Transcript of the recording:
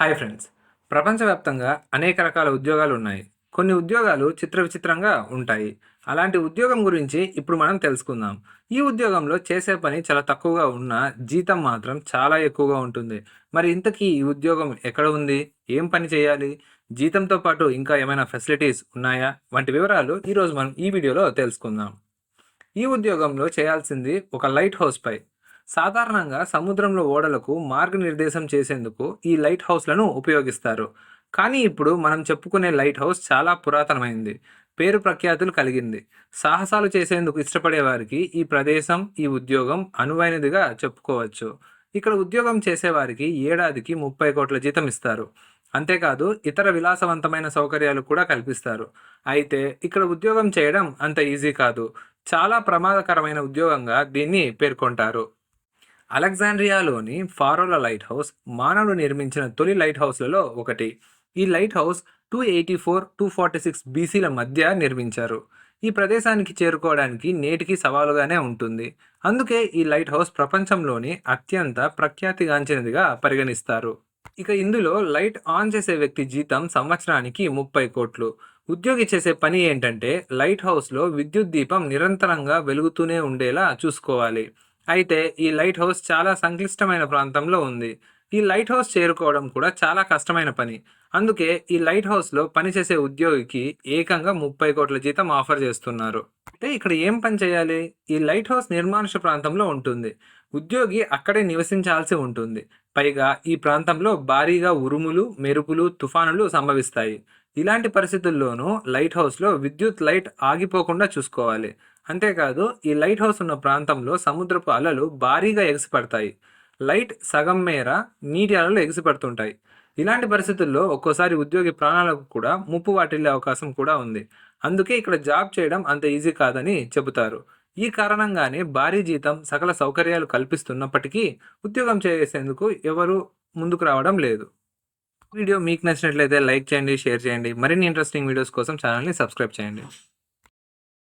Hi friends. ప్రపంచవ్యాప్తంగా అనేక రకాల ఉద్యోగాలు ఉన్నాయి. కొన్ని ఉద్యోగాలు చిత్ర విచిత్రంగా ఉంటాయి. అలాంటి ఉద్యోగం గురించి ఇప్పుడు మనం తెలుసుకుందాం. ఈ ఉద్యోగంలో చేసే పని చాలా తక్కువగా ఉన్న జీతం మాత్రం చాలా ఎక్కువగా ఉంటుంది. మరి ఇంతకీ ఈ ఉద్యోగం ఎక్కడ ఉంది? ఏం పని చేయాలి? జీతంతో పాటు ఇంకా ఏమైనా ఫెసిలిటీస్ ఉన్నాయా? వంటి వివరాలు ఈరోజు మనం ఈ వీడియోలో తెలుసుకుందాం. ఈ ఉద్యోగంలో చేయాల్సింది ఒక లైట్ హౌస్ పై. సాధారణంగా సముద్రంలో ఓడలకు మార్గనిర్దేశం చేసేందుకు ఈ లైట్ హౌస్లను ఉపయోగిస్తారు. కానీ ఇప్పుడు మనం చెప్పుకునే లైట్ హౌస్ చాలా పురాతనమైంది పేరు ప్రఖ్యాతులు కలిగింది. సాహసాలు చేసేందుకు ఇష్టపడే వారికి ఈ ప్రదేశం ఈ ఉద్యోగం అనువైనదిగా చెప్పుకోవచ్చు. ఇక్కడ ఉద్యోగం చేసేవారికి ఏడాదికి ముప్పై కోట్ల జీతం ఇస్తారు. అంతేకాదు ఇతర విలాసవంతమైన సౌకర్యాలు కూడా కల్పిస్తారు. అయితే ఇక్కడ ఉద్యోగం చేయడం అంత ఈజీ కాదు. చాలా ప్రమాదకరమైన ఉద్యోగంగా దీన్ని పేర్కొంటారు. అలెగ్జాండ్రియాలోని ఫారోల లైట్ హౌస్ మానవుడు నిర్మించిన తొలి లైట్ హౌస్లలో ఒకటి. ఈ light house two eighty four two forty six బీసీల మధ్య నిర్మించారు. ఈ ప్రదేశానికి చేరుకోవడానికి నేటికి సవాలుగానే ఉంటుంది. అందుకే ఈ లైట్ హౌస్ ప్రపంచంలోని అత్యంత ప్రఖ్యాతిగాంచినదిగా పరిగణిస్తారు. ఇక ఇందులో లైట్ ఆన్ చేసే వ్యక్తి జీతం సంవత్సరానికి ముప్పై కోట్లు. ఉద్యోగి చేసే పని ఏంటంటే లైట్ హౌస్లో విద్యుత్ దీపం నిరంతరంగా వెలుగుతూనే ఉండేలా చూసుకోవాలి. అయితే ఈ లైట్ హౌస్ చాలా సంక్లిష్టమైన ప్రాంతంలో ఉంది. ఈ లైట్ హౌస్ చేరుకోవడం కూడా చాలా కష్టమైన పని. అందుకే ఈ లైట్ హౌస్లో పనిచేసే ఉద్యోగికి ఏకంగా ముప్పై కోట్ల జీతం ఆఫర్ చేస్తున్నారు. అంటే ఇక్కడ ఏం పని చేయాలి? ఈ లైట్ హౌస్ నిర్మానుష ప్రాంతంలో ఉంటుంది. ఉద్యోగి అక్కడే నివసించాల్సి ఉంటుంది. పైగా ఈ ప్రాంతంలో భారీగా ఉరుములు మెరుపులు తుఫానులు సంభవిస్తాయి. ఇలాంటి పరిస్థితుల్లోనూ లైట్ హౌస్లో విద్యుత్ లైట్ ఆగిపోకుండా చూసుకోవాలి. అంతేకాదు ఈ లైట్ హౌస్ ఉన్న ప్రాంతంలో సముద్రపు అలలు భారీగా ఎగిసిపడతాయి. లైట్ సగం మేర నీటి అలలు ఎగిసిపడుతుంటాయి. ఇలాంటి పరిస్థితుల్లో ఒక్కోసారి ఉద్యోగి ప్రాణాలకు కూడా ముప్పు వాటిల్లే అవకాశం కూడా ఉంది. అందుకే ఇక్కడ జాబ్ చేయడం అంత ఈజీ కాదని చెబుతారు. ఈ కారణంగానే భారీ జీతం సకల సౌకర్యాలు కల్పిస్తున్నప్పటికీ ఉద్యోగం చేసేందుకు ఎవరు ముందుకు రావడం లేదు. వీడియో మీకు నచ్చినట్లయితే లైక్ చేయండి షేర్ చేయండి. మరిన్ని ఇంట్రెస్టింగ్ వీడియోస్ కోసం ఛానల్ని సబ్స్క్రైబ్ చేయండి.